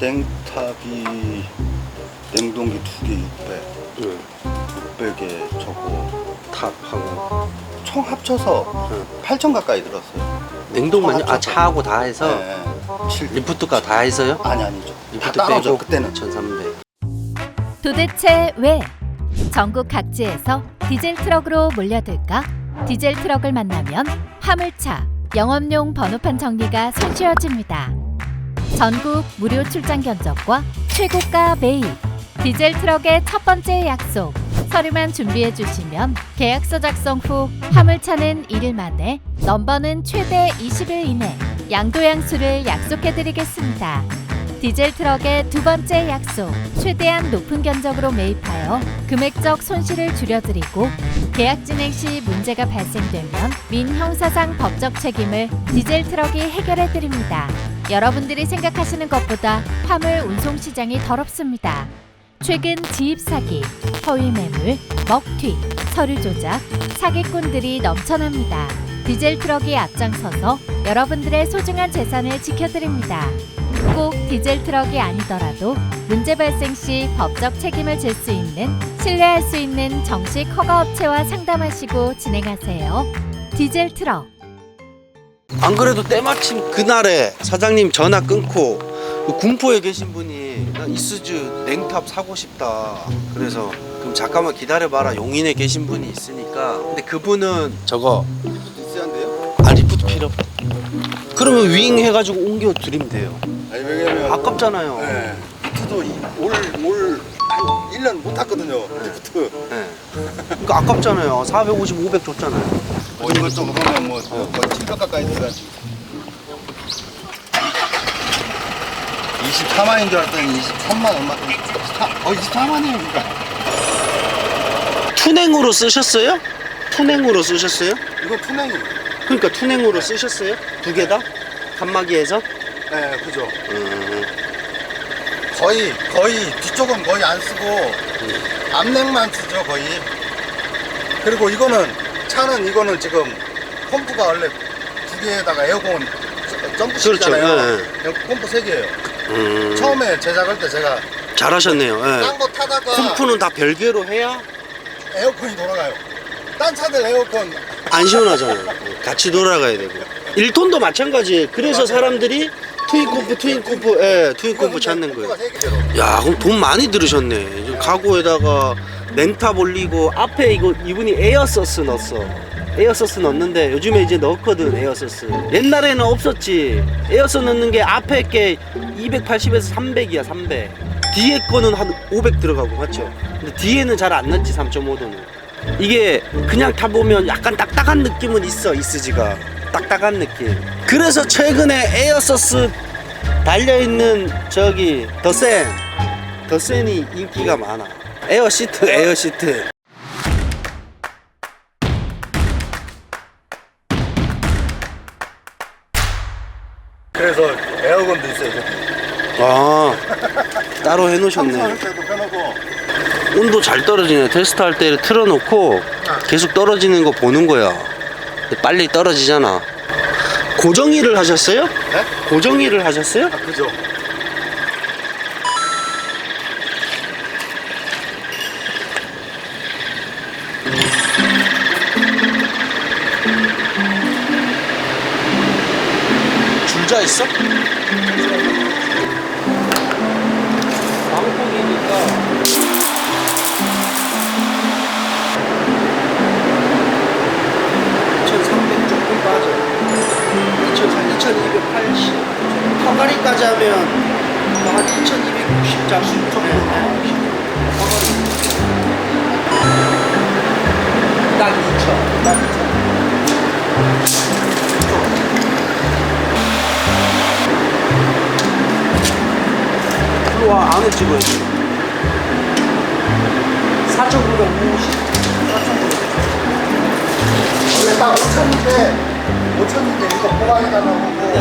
냉탑이 냉동기 두 개 600, 응. 600에 저거 탑하고 총 합쳐서 응. 8천 가까이 들었어요. 냉동만요? 아. 차하고 다 해서 네. 칠- 리프트가 다 해서요? 아니 아니죠. 다 리프트 따로죠 빼고 그때는. 1,300. 도대체 왜 전국 각지에서 디젤 트럭으로 몰려들까? 디젤 트럭을 만나면 화물차, 영업용 번호판 정리가 손쉬워집니다. 전국 무료 출장 견적과 최고가 매입. 디젤 트럭의 첫 번째 약속. 서류만 준비해 주시면 계약서 작성 후 화물차는 1일 만에, 넘버는 최대 20일 이내 양도양수를 약속해 드리겠습니다. 디젤 트럭의 두 번째 약속. 최대한 높은 견적으로 매입하여 금액적 손실을 줄여드리고 계약 진행 시 문제가 발생되면 민형사상 법적 책임을 디젤 트럭이 해결해 드립니다. 여러분들이 생각하시는 것보다 화물 운송 시장이 더럽습니다. 최근 지입 사기, 허위 매물, 먹튀, 서류 조작, 사기꾼들이 넘쳐납니다. 디젤 트럭이 앞장서서 여러분들의 소중한 재산을 지켜드립니다. 꼭 디젤 트럭이 아니더라도 문제 발생 시 법적 책임을 질 수 있는 신뢰할 수 있는 정식 허가 업체와 상담하시고 진행하세요. 디젤 트럭 안 그래도 때마침 그날에 사장님 전화 끊고 그 군포에 계신 분이 나 이수즈 냉탑 사고 싶다. 그래서 그럼 잠깐만 기다려봐라. 용인에 계신 분이 있으니까. 근데 그분은 저거 비싼데요? 아 리프트 필요 없다. 그러면 윙 해가지고 옮겨 드리면 돼요. 아니 왜냐면 아깝잖아요. 네. 리프트도 올올 한 1년 못 탔거든요. 리프트. 네. 그러니까 아깝잖아요. 450, 500 줬잖아요. 뭐 이것저것 하면 뭐 거의 700 가까이 들어가지. 24만인 줄 알았더니 23만 얼마? 24, 어 24만이에요 그러니까. 투냉으로 쓰셨어요? 투냉으로 쓰셨어요? 이거 투냉이에요. 그러니까 투냉으로 쓰셨어요? 두 개 다? 칸막이에서? 네, 그죠. 음, 거의 거의 뒤쪽은 거의 안 쓰고 앞냉만 쓰죠 거의. 그리고 이거는 차는 이거는 지금 펌프가 원래 두 개에다가 에어컨 저- 점프 그렇죠. 네. 펌프 세 개예요. 음. 처음에 제작할 때 제가 잘하셨네요. 예. 딴거 타다가 펌프는 다 별개로 해야 에어컨이 돌아가요. 딴 차들 에어컨 안 시원하잖아요. 같이 돌아가야 되고. 1톤도 마찬가지예요. 그래서 사람들이 트윈 콤프, 트윈 콤프, 예, 트윈 콤프 찾는 거예요. 펌프가 세 개로. 야, 그럼 돈 많이 들으셨네. 가구에다가 냉탑 올리고 앞에 이거 이분이 에어서스 넣었어. 에어서스 넣었는데 요즘에 이제 넣거든 에어서스. 옛날에는 없었지. 에어서스 넣는 게 앞에 게 280에서 300이야 300. 뒤에 거는 한 500 들어가고 맞죠? 근데 뒤에는 잘 안 넣지 3.5도는. 이게 그냥 타보면 약간 딱딱한 느낌은 있어 이스지가 딱딱한 느낌. 그래서 최근에 에어서스 달려있는 저기 더센 더센이 인기가 많아. 에어 시트 에어 시트. 그래서 에어컨도 있어요. 아 따로 해놓으셨네. 때도 빼놓고. 온도 잘 떨어지네. 테스트 할 때 틀어놓고 계속 떨어지는 거 보는 거야 빨리 떨어지잖아 고정 일을 하셨어요? 네? 고정 일을 하셨어요? 아, 그죠. 줄자 있어? 2280 허가리까지 하면 한 2260 잡수 정도 딱 2천 딱 2천. 일로 와 안에 찍어야지. 4,950 원래 딱 5천인데 5천인데 이거 보강해달라고 하고 네,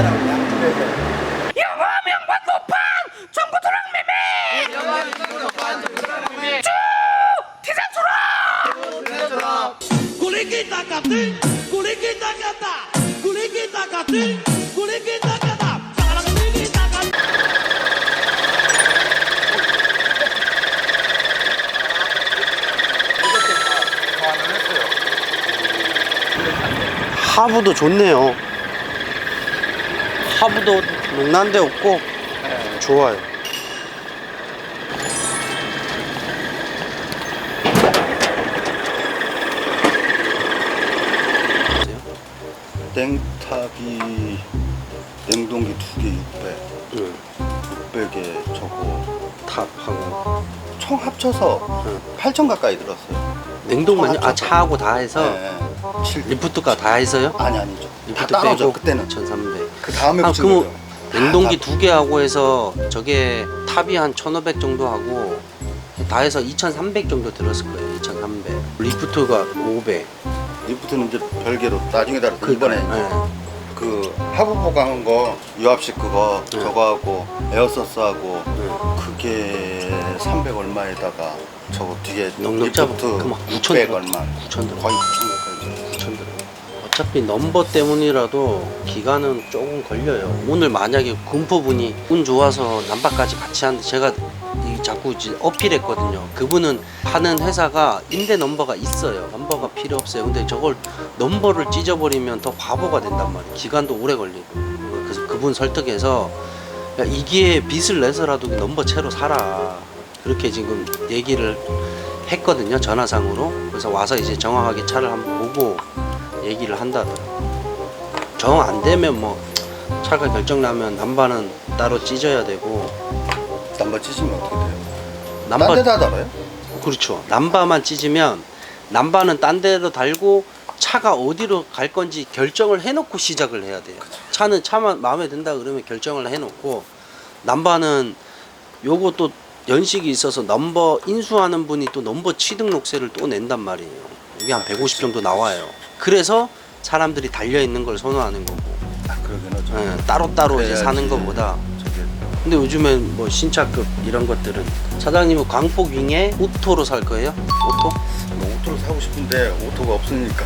Kulikita kati, kulikita kata, kulikita kati, kulikita kata. Salah kulikita kata. 하부도 좋네요. 하부도 농난데 없고 좋아요. 냉탑이 냉동기 두 개 600, 응. 600에 저거 탑하고 총 합쳐서 응. 8천 가까이 들었어요. 냉동만요? 아 차하고 다 해서 네, 네. 칠- 리프트가 다 해서요? 아니 아니죠. 다 리프트 따로 죠 빼고 그때는. 1,300. 그 다음에 아, 붙인 그럼 거죠. 냉동기 다- 두개 하고 해서 저게 탑이 한 1,500 정도 하고 다 해서 2,300 정도 들었을 거예요. 2,300. 리프트가 500. 리프트는 이제 별개로 나중에 다른 그 이번에 네. 그 하부 보강한 거 유압식 그거 네. 저거 하고 에어서스 하고 네. 그게 300 얼마에다가 저거 뒤에 넉넉 잡아. 리프트 그럼 9천 600 들어. 얼마 9천 들어. 거의 9천 가까이 9천 들어. 어차피 넘버 때문이라도 기간은 조금 걸려요. 오늘 만약에 군포분이 운 좋아서 남바까지 같이 하는데 제가 이 자꾸 어필했거든요. 그분은 하는 회사가 임대 넘버가 있어요. 넘버가 필요 없어요. 근데 저걸 넘버를 찢어버리면 더 바보가 된단 말이에요. 기간도 오래 걸리고. 그래서 그분 설득해서 야, 이기에 빚을 내서라도 그 넘버 채로 살아. 그렇게 지금 얘기를 했거든요. 전화상으로. 그래서 와서 이제 정확하게 차를 한번 보고 얘기를 한다더라고요. 정안 되면 뭐 차가 결정 나면 남바는 따로 찢어야 되고 남바 찢으면 어떻게 돼요? 남바 딴 데다 달아요? 그렇죠. 남바만 찢으면 남바는 딴 데로 달고 차가 어디로 갈 건지 결정을 해놓고 시작을 해야 돼요. 차는 차만 마음에 든다 그러면 결정을 해놓고 남바는 요거 또 연식이 있어서 넘버 인수하는 분이 또 넘버 취등록세를 또 낸단 말이에요. 이게 한 150 정도 나와요. 그래서 사람들이 달려 있는 걸 선호하는 거고 아 그러긴 하죠 예, 따로따로 이제 그래야지. 사는 것보다 저게 근데 요즘엔 뭐 신차급 이런 것들은 사장님은 광폭 윙에 오토로 살 거예요? 오토? 뭐 오토를 사고 싶은데 오토가 없으니까